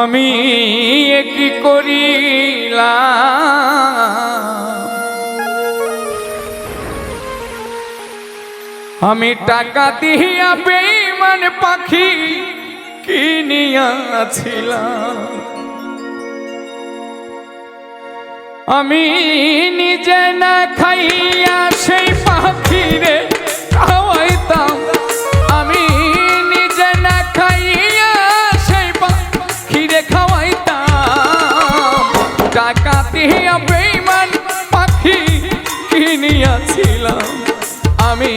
আমি কি করিলাম। আমি টাকা দিয়া বেইমান পাখি কিনিয়াছিলাম। আমি নিজে না খাইয়া সেই পাখিরে কিনিয়াছিলাম আমি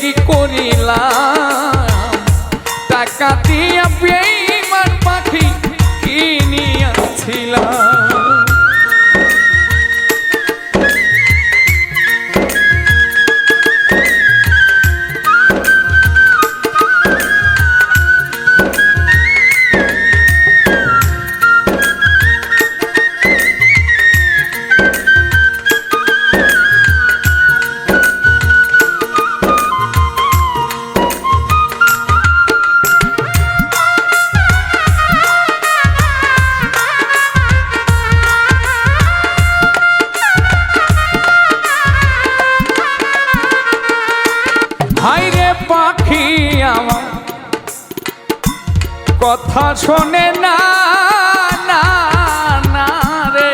কি করিলাম? টাকা দিয়া বেইমান পাখি কিনিয়াছিলাম। কথা শোনে না না না রে।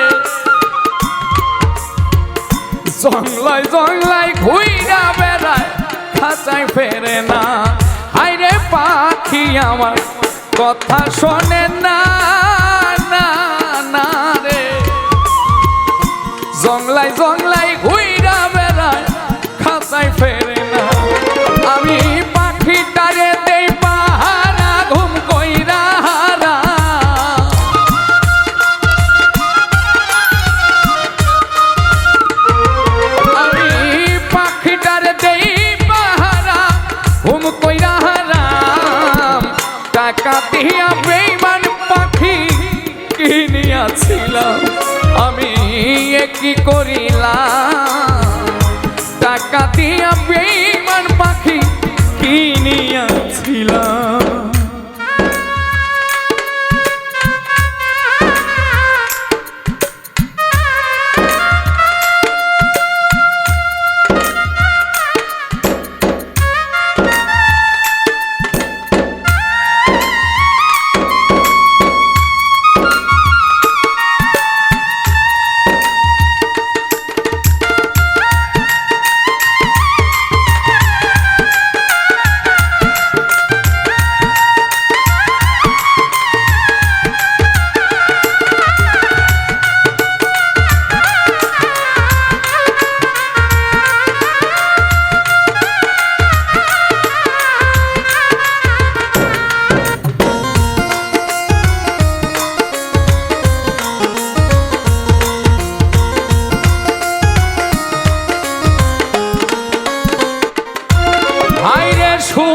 জংলায় জংলায় ঘুইরা বেড়ায়, খাঁচায় ফেরে না। হাইরে পাখি আমার, কথা শোনে না না না রে। জংলাই জংলাই কিনিয়াছিলাম আমি কি করিলাম? টাকা দিয়া বেইমান পাখি কিনিয়াছিলাম।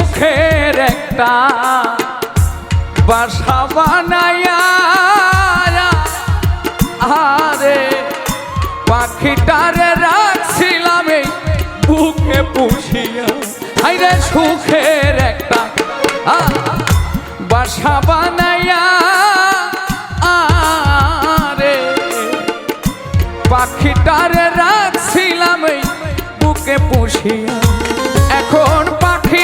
সুখের একটা বাসা বানায়া আরে, পাখিটারে রাখছিলাম এই বুকে পুষিয়া। হাইরে সুখের একটা বাসা বানায়া আরে, পাখিটারে রাখছিলাম এই বুকে পুষিয়া। এখন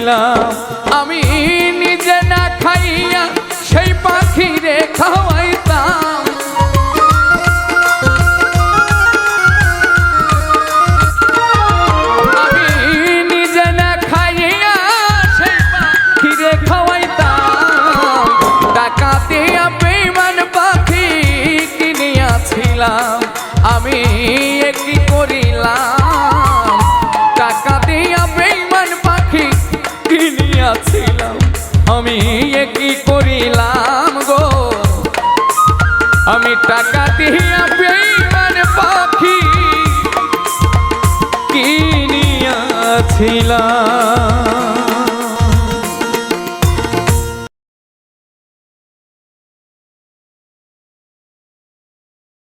কিনিয়াছিলাম আমি আমি কি করিলাম গো? আমি টাকা দিয়া বেইমান পাখি কিনিয়াছিলাম।